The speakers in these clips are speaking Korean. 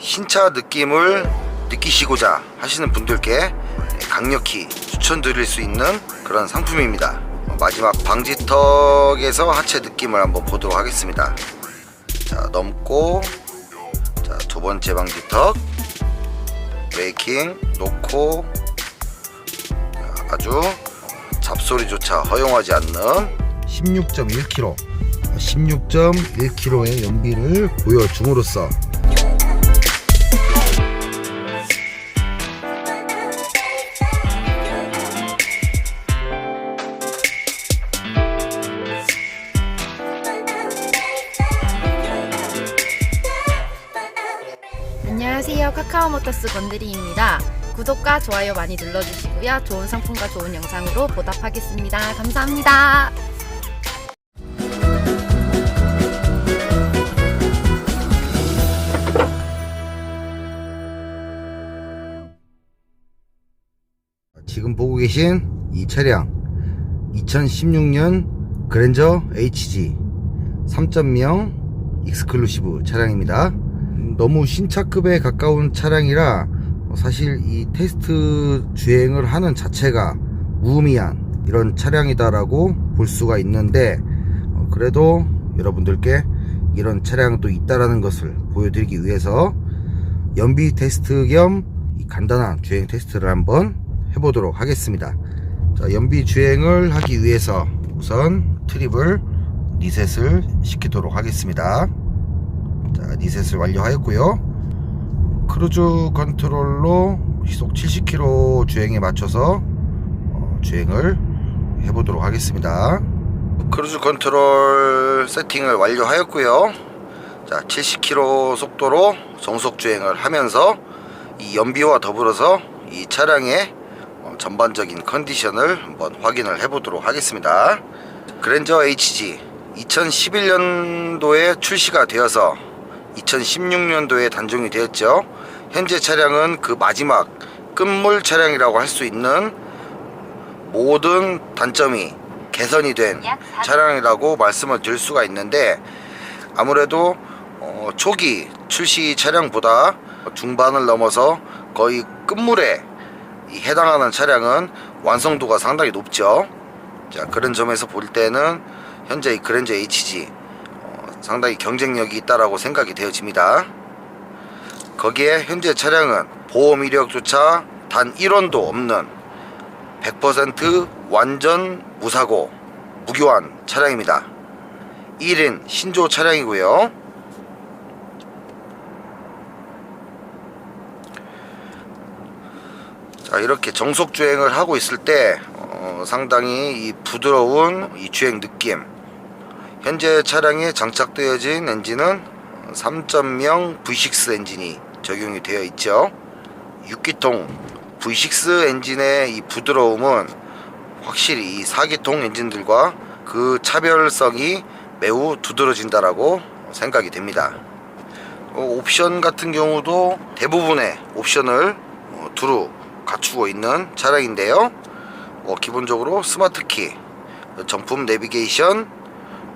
신차 느낌을 느끼시고자 하시는 분들께 강력히 추천드릴 수 있는 그런 상품입니다. 마지막 방지턱에서 하체 느낌을 한번 보도록 하겠습니다. 자, 넘고 자, 두 번째 방지턱 브레이킹 놓고 자, 아주 잡소리조차 허용하지 않는 16.1kg 16.1kg의 연비를 보여줌으로써 안녕하세요. 카카오모터스 건드리입니다. 구독과 좋아요 많이 눌러주시고요. 좋은 상품과 좋은 영상으로 보답하겠습니다. 감사합니다. 지금 보고 계신 이 차량 2016년 그랜저 HG 3.0 익스클루시브 차량입니다. 너무 신차급에 가까운 차량이라 사실 이 테스트 주행을 하는 자체가 무의미한 이런 차량이다라고 볼 수가 있는데 어, 그래도 여러분들께 이런 차량도 있다라는 것을 보여드리기 위해서 연비 테스트 겸이 간단한 주행 테스트를 한번 해보도록 하겠습니다. 자, 연비 주행을 하기 위해서 우선 트립을 리셋을 시키도록 하겠습니다. 자, 리셋을 완료하였고요. 크루즈 컨트롤로 시속 70km 주행에 맞춰서 어, 주행을 해보도록 하겠습니다. 크루즈 컨트롤 세팅을 완료하였고요. 자, 70km 속도로 정속 주행을 하면서 이 연비와 더불어서 이 차량의 어, 전반적인 컨디션을 한번 확인을 해보도록 하겠습니다. 그랜저 HG 2011년도에 출시가 되어서 2016년도에 단종이 되었죠. 현재 차량은 그 마지막 끝물 차량이라고 할 수 있는 모든 단점이 개선이 된 차량이라고 말씀을 드릴 수가 있는데 아무래도 어, 초기 출시 차량보다 중반을 넘어서 거의 끝물에 이 해당하는 차량은 완성도가 상당히 높죠. 자 그런 점에서 볼 때는 현재 이 그랜저 HG 어, 상당히 경쟁력이 있다라고 생각이 되어집니다. 거기에 현재 차량은 보험 이력조차 단 1원도 없는 100% 완전 무사고 무교환 차량입니다. 1인 신조 차량이고요. 자 이렇게 정속 주행을 하고 있을 때 어, 상당히 이 부드러운 이 주행 느낌 현재 차량에 장착되어진 엔진은 3.0 V6 엔진이 적용이 되어 있죠 6기통 V6 엔진의 이 부드러움은 확실히 이 4기통 엔진들과 그 차별성이 매우 두드러진다라고 생각이 됩니다 어, 옵션 같은 경우도 대부분의 옵션을 어, 두루 갖추고 있는 차량인데요. 어, 기본적으로 스마트키, 정품 내비게이션,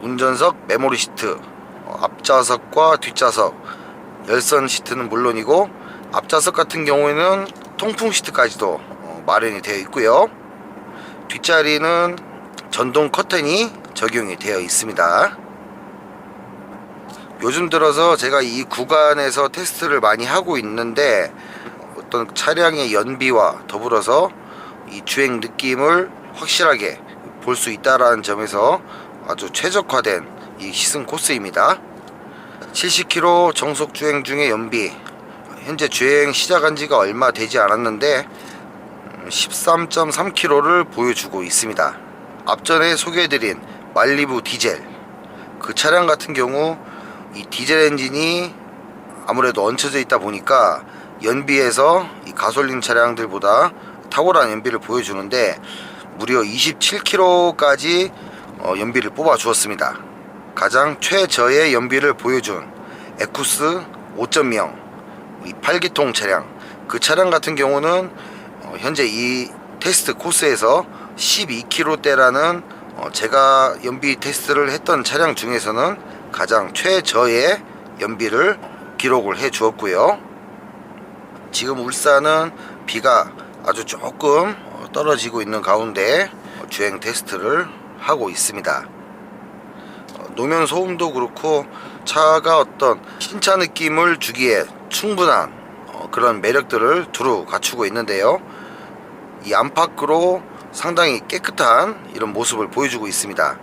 운전석 메모리 시트, 어, 앞좌석과 뒷좌석, 열선 시트는 물론이고 앞좌석 같은 경우에는 통풍 시트까지도 어, 마련이 되어 있고요. 뒷자리는 전동 커튼이 적용이 되어 있습니다. 요즘 들어서 제가 이 구간에서 테스트를 많이 하고 있는데 어떤 차량의 연비와 더불어서 이 주행 느낌을 확실하게 볼 수 있다라는 점에서 아주 최적화된 이 시승 코스입니다. 70km 정속 주행 중의 연비 현재 주행 시작한 지가 얼마 되지 않았는데 13.3km를 보여주고 있습니다. 앞전에 소개해드린 말리부 디젤 그 차량 같은 경우 이 디젤 엔진이 아무래도 얹혀져 있다 보니까 연비에서 이 가솔린 차량들보다 탁월한 연비를 보여주는데 무려 27km까지 어, 연비를 뽑아 주었습니다. 가장 최저의 연비를 보여준 에쿠스 5.0이 8기통 차량 그 차량 같은 경우는 어, 현재 이 테스트 코스에서 12km대라는 어, 제가 연비 테스트를 했던 차량 중에서는 가장 최저의 연비를 기록을 해 주었고요. 지금 울산은 비가 아주 조금 어, 떨어지고 있는 가운데 어, 주행 테스트를 하고 있습니다. 어, 노면 소음도 그렇고 차가 어떤 신차 느낌을 주기에 충분한 어, 그런 매력들을 두루 갖추고 있는데요. 이 안팎으로 상당히 깨끗한 이런 모습을 보여주고 있습니다.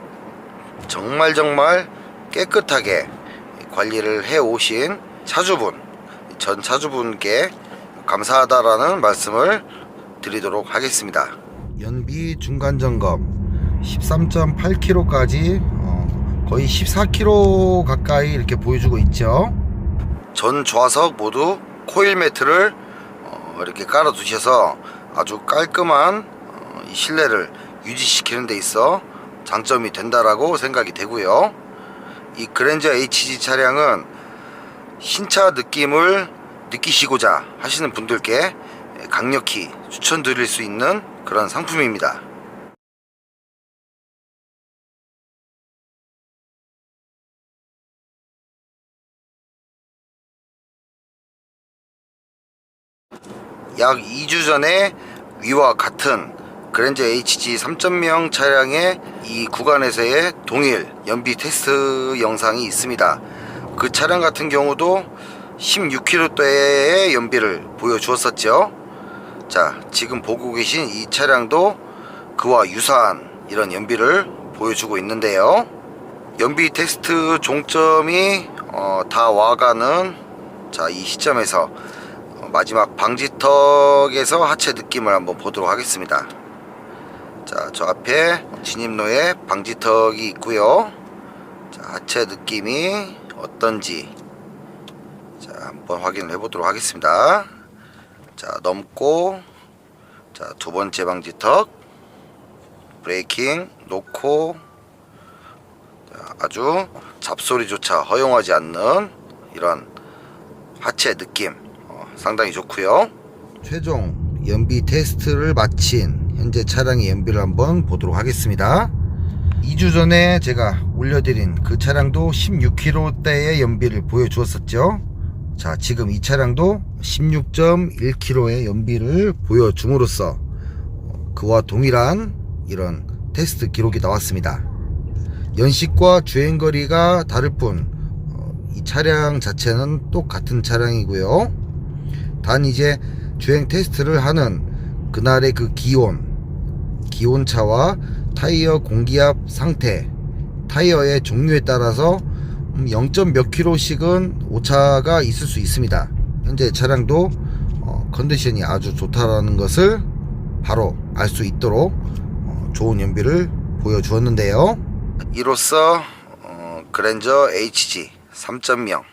정말 정말 깨끗하게 관리를 해 오신 차주분, 전 차주분께 감사하다라는 말씀을 드리도록 하겠습니다. 연비 중간 점검 13.8km까지 어, 거의 14km 가까이 이렇게 보여주고 있죠. 전 좌석 모두 코일 매트를 어, 이렇게 깔아 두셔서 아주 깔끔한 어, 이 실내를 유지시키는 데 있어 장점이 된다라고 생각이 되고요. 이 그랜저 HG 차량은 신차 느낌을 느끼시고자 하시는 분들께 강력히 추천드릴 수 있는 그런 상품입니다. 약 2주 전에 위와 같은 그랜저 HG 3.0 차량의 이 구간에서의 동일 연비 테스트 영상이 있습니다. 그 차량 같은 경우도 16km대의 연비를 보여주었었죠. 자, 지금 보고 계신 이 차량도 그와 유사한 이런 연비를 보여주고 있는데요. 연비 테스트 종점이 어, 다 와가는 자, 이 시점에서 어, 마지막 방지턱에서 하체 느낌을 한번 보도록 하겠습니다. 자, 저 앞에 진입로에 방지턱이 있고요. 자, 하체 느낌이 어떤지 자, 한번 확인을 해보도록 하겠습니다. 자, 넘고 자, 두 번째 방지턱 브레이킹 놓고 자, 아주 잡소리조차 허용하지 않는 이런 하체 느낌 어, 상당히 좋고요. 최종 연비 테스트를 마친 현재 차량의 연비를 한번 보도록 하겠습니다. 2주 전에 제가 올려드린 그 차량도 16km대의 연비를 보여주었었죠. 자, 지금 이 차량도 16.1km의 연비를 보여줌으로써 그와 동일한 이런 테스트 기록이 나왔습니다. 연식과 주행거리가 다를 뿐, 어, 이 차량 자체는 똑같은 차량이고요. 단 이제 주행 테스트를 하는 그날의 그 기온, 기온차와 타이어 공기압 상태, 타이어의 종류에 따라서 0. 몇 킬로씩은 오차가 있을 수 있습니다. 현재 차량도 어, 컨디션이 아주 좋다라는 것을 바로 알 수 있도록 어, 좋은 연비를 보여주었는데요. 이로써 어, 그랜저 HG 3.0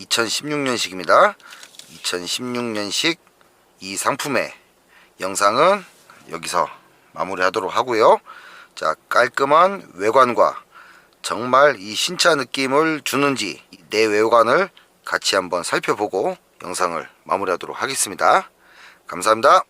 2016년식입니다. 2016년식 이 상품의 영상은 여기서 마무리하도록 하고요. 자, 깔끔한 외관과 정말 이 신차 느낌을 주는지 내 외관을 같이 한번 살펴보고 영상을 마무리하도록 하겠습니다. 감사합니다.